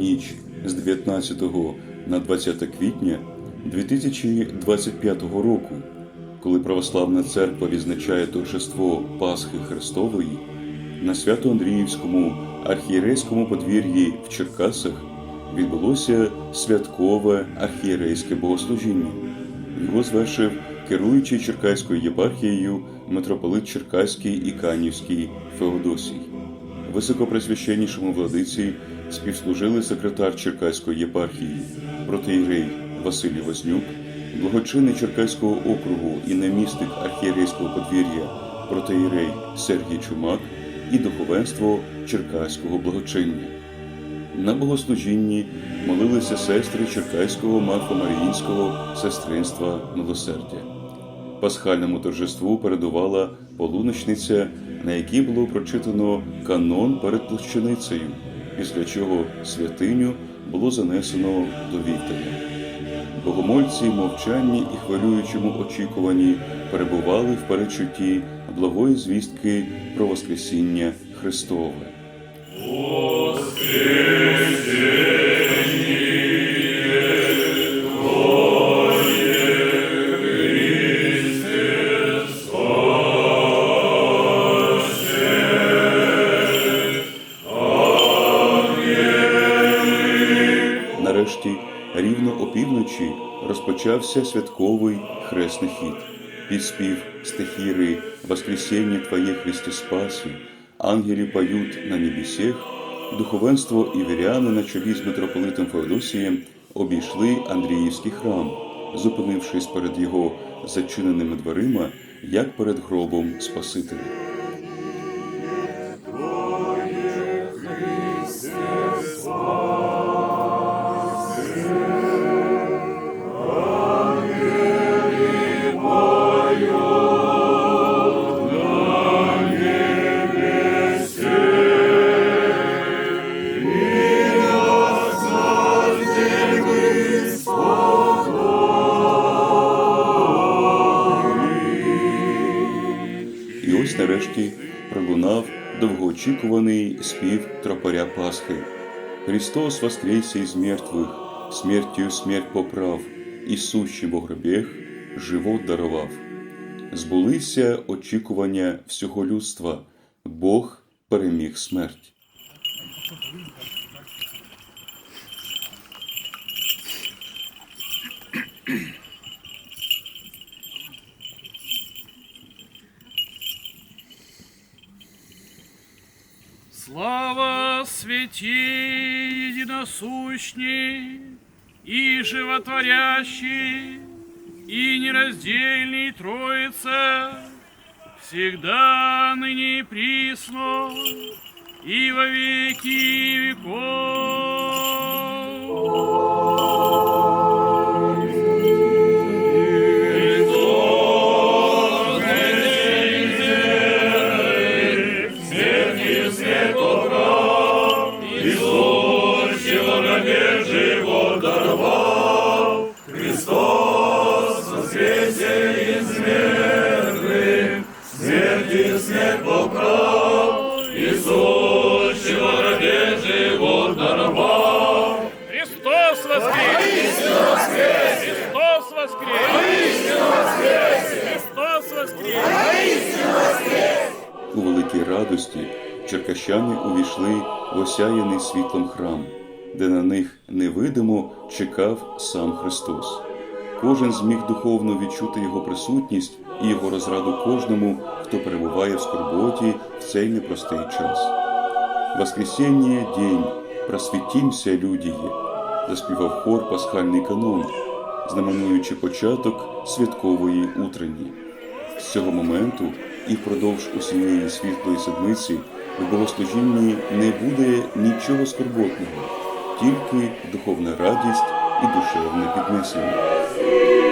ніч з 19 на 20 квітня 2025 року, коли Православна Церква відзначає торжество Пасхи Христової, на Свято-Андріївському архієрейському подвір'ї в Черкасах відбулося святкове архієрейське богослужіння. Його звершив керуючий Черкаською єпархією митрополит Черкаський і Канівський Феодосій. Високопресвященнішому владиці співслужили секретар Черкаської єпархії, протеєрей Василій Вознюк, благочинний Черкаського округу і намісник архієрейського подвір'я протеєрей Сергій Чумак і духовенство Черкаського благочиння. На богослужінні молилися сестри Черкаського Марфо-Маріїнського сестринства милосердя. Пасхальному торжеству передувала полуночниця, на якій було прочитано канон перед плащаницею, після чого святиню було занесено до вітря. Богомольці мовчанні і хвилюючому очікуванні перебували в передчутті благої звістки про Воскресіння Христове. Розпочався святковий хресний хід. Під спів стихіри «Воскресіння Твоє Христе Спасі, ангелі поють на небесех, духовенство і віряни на чолі з митрополитом Феодосієм обійшли Андріївський храм, зупинившись перед його зачиненими дверима, як перед гробом Спасителя. Спів тропаря Пасхи. Христос воскресе із мертвих, смертю смерть поправ, і сущий в гробех живот дарував. Збулися очікування всього людства, Бог переміг смерть. Слава святи единосущний и животворящий и нераздельный Троица, всегда ныне и присно и во веки веков. Великій радості черкащани увійшли в осяяний світлом храм, де на них невидимо чекав сам Христос. Кожен зміг духовно відчути його присутність і його розраду кожному, хто перебуває в скорботі в цей непростий час. Воскресіння день, просвітімся, людіє, заспівав хор пасхальний канон, знаменуючи початок святкової утренні. З цього моменту і впродовж усієї світлої седмиці в богослужінні не буде нічого скорботного, тільки духовна радість і душевне піднесення.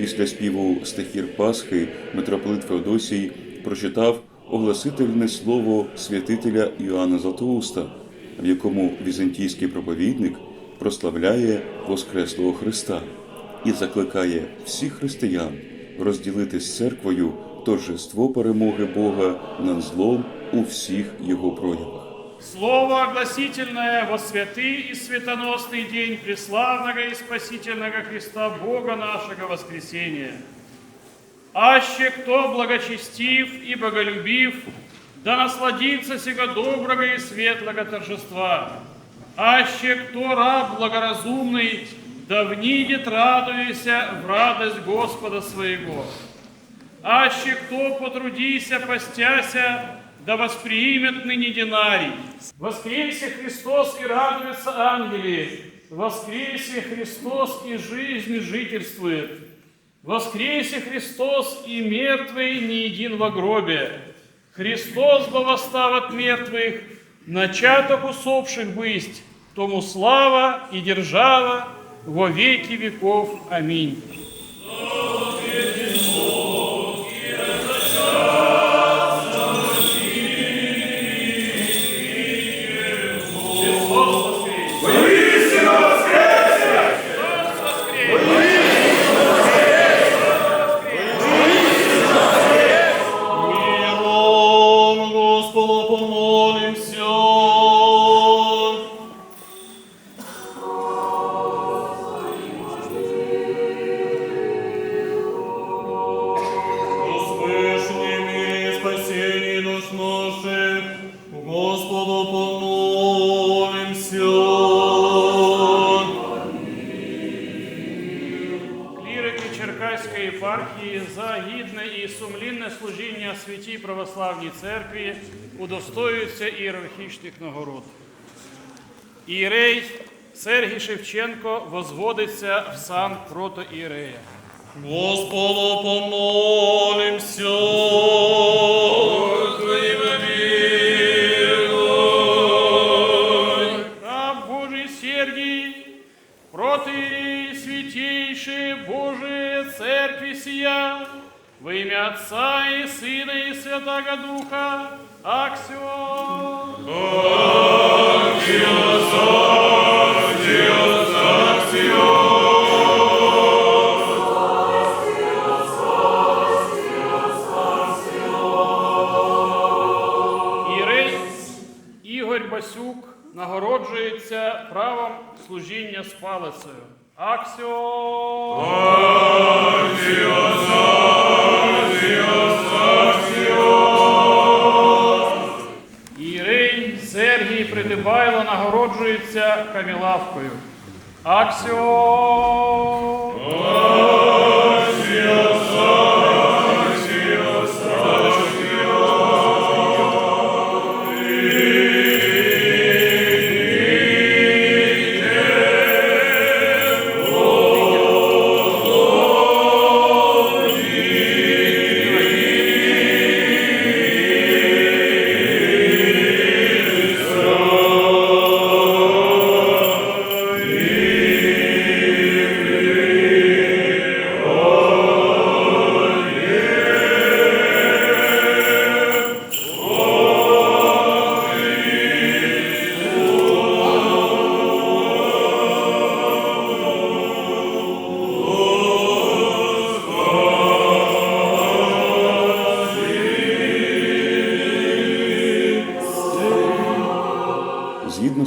Після співу стихір Пасхи митрополит Феодосій прочитав огласительне слово святителя Іоанна Златоуста, в якому візантійський проповідник прославляє Воскреслого Христа і закликає всіх християн розділити з церквою торжество перемоги Бога над злом у всіх його проявах. Слово огласительное во святый и светоносный день преславного и спасительного Христа Бога нашего воскресения. Аще кто благочестив и боголюбив, да насладится сего доброго и светлого торжества. Аще кто раб благоразумный, да внидит радуйся в радость Господа своего. Аще кто потрудися, постяся, да воспримет ныне динарий. Воскресе Христос и радуется ангели. Воскресе Христос и жизнь жительствует. Воскресе Христос и мертвый не един во гробе. Христос бы восстав от мертвых, начаток усопших бысть, тому слава и держава во веки веков. Аминь. Святій православній церкві удостоюються ієрархічних нагород. Ієрей Сергій Шевченко возводиться в сан протоієрея. Господу помолимся. Служіння з палицею. Аксіо! Іринь, Сергій Придибайло нагороджується камілавкою. Аксіо!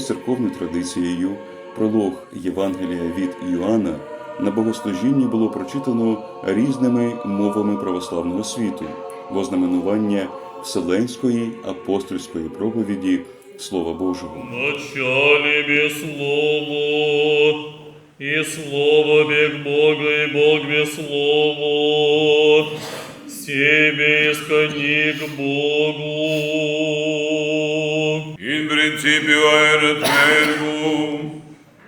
З церковною традицією, пролог Євангелія від Іоанна на богослужінні було прочитано різними мовами православного світу в ознаменування Вселенської апостольської проповіді Слова Божого. Вначале без Слово, и Слово бег Бога, и Бог без Слово, себе искони к Богу. In principio erat verbum,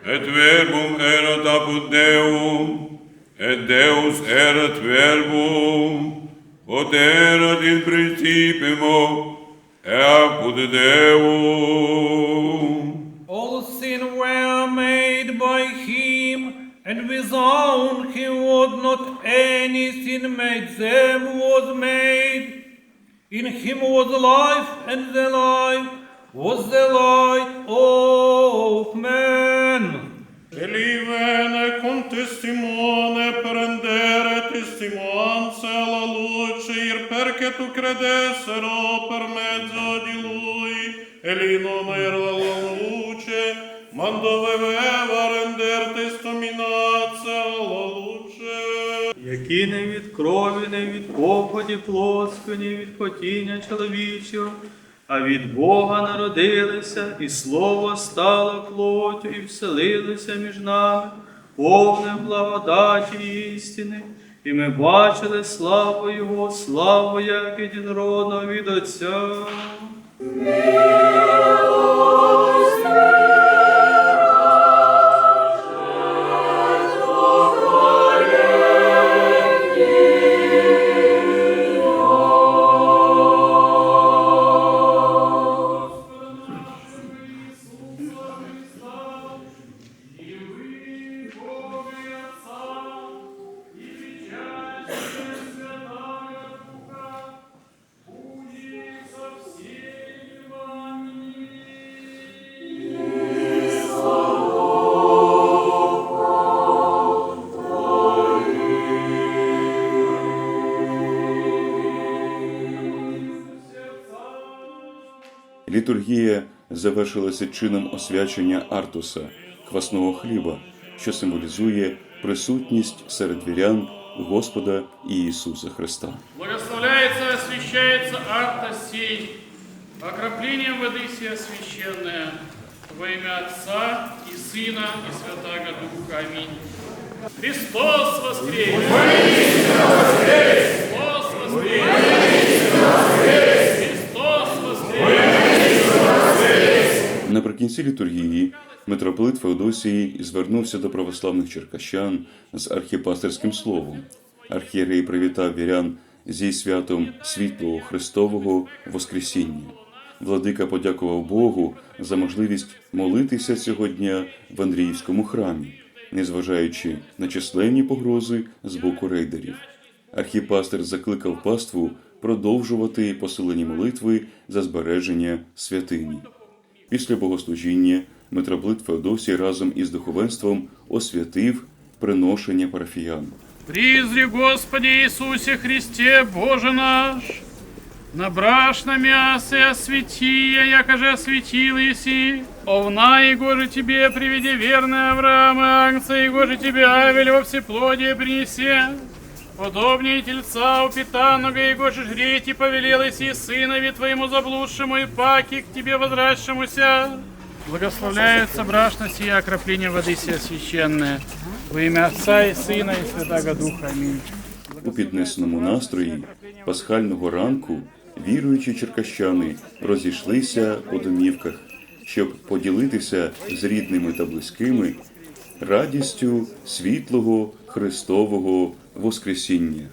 et verbum erat apud Deum, et Deus erat verbum, ut erat in principio, apud Deum. All things were made by him, and without him was not anything made them was made. In him was life, and the life was the light of men. Elivene con testimone prendere testimonianza alla luce, ir perché tu credessero per mezzo di lui, e lì non era la luce, ma doveva render testimonianza alla luce. які не від крові, не від поході плоскої, не від хотіння чоловічого, а від Бога народилися, і Слово стало плоттю, і вселилося між нами, повне благодаті істини. І ми бачили славу Його, славу як єдинородного від Отця. Літургія завершилася чином освячення Артуса, квасного хліба, що символізує присутність серед вірян Господа і Ісуса Христа. Благословляется, освящается арта сей, окроплением воды сия священная, во имя Отца и Сына и Святаго Духа. Аминь. Христос воскрес! Христос воскрес! Христос Наприкінці літургії митрополит Феодосій звернувся до православних черкащан з архіпастерським словом. Архієрей привітав вірян зі святом світлого Христового Воскресіння. Владика подякував Богу за можливість молитися цього дня в Андріївському храмі, незважаючи на численні погрози з боку рейдерів. Архіпастер закликав паству продовжувати посилені молитви за збереження святині. Після богослужіння митрополит Феодосій разом із духовенством освятив приношення парафіян. Призри, Господи Иисусе Христе, Боже наш, на брашно мясо освети, яко же осветил Иси, овна его же тебе приведи верный Авраам и Агнца, его же тебе Авель во всеплодие принесе. Подобнее тельца упитанного, его же жреть и повелел Иси сынови твоему заблудшему и паки к тебе возвращамуся. Благословляется брашно сия окропление воды сия священное. Во имя Отца и Сына и Святаго Духа. Аминь. У піднесеному настрої пасхального ранку віруючі черкащани розійшлися по домівках, щоб поділитися з рідними та близькими радістю світлого Христового Воскресіння.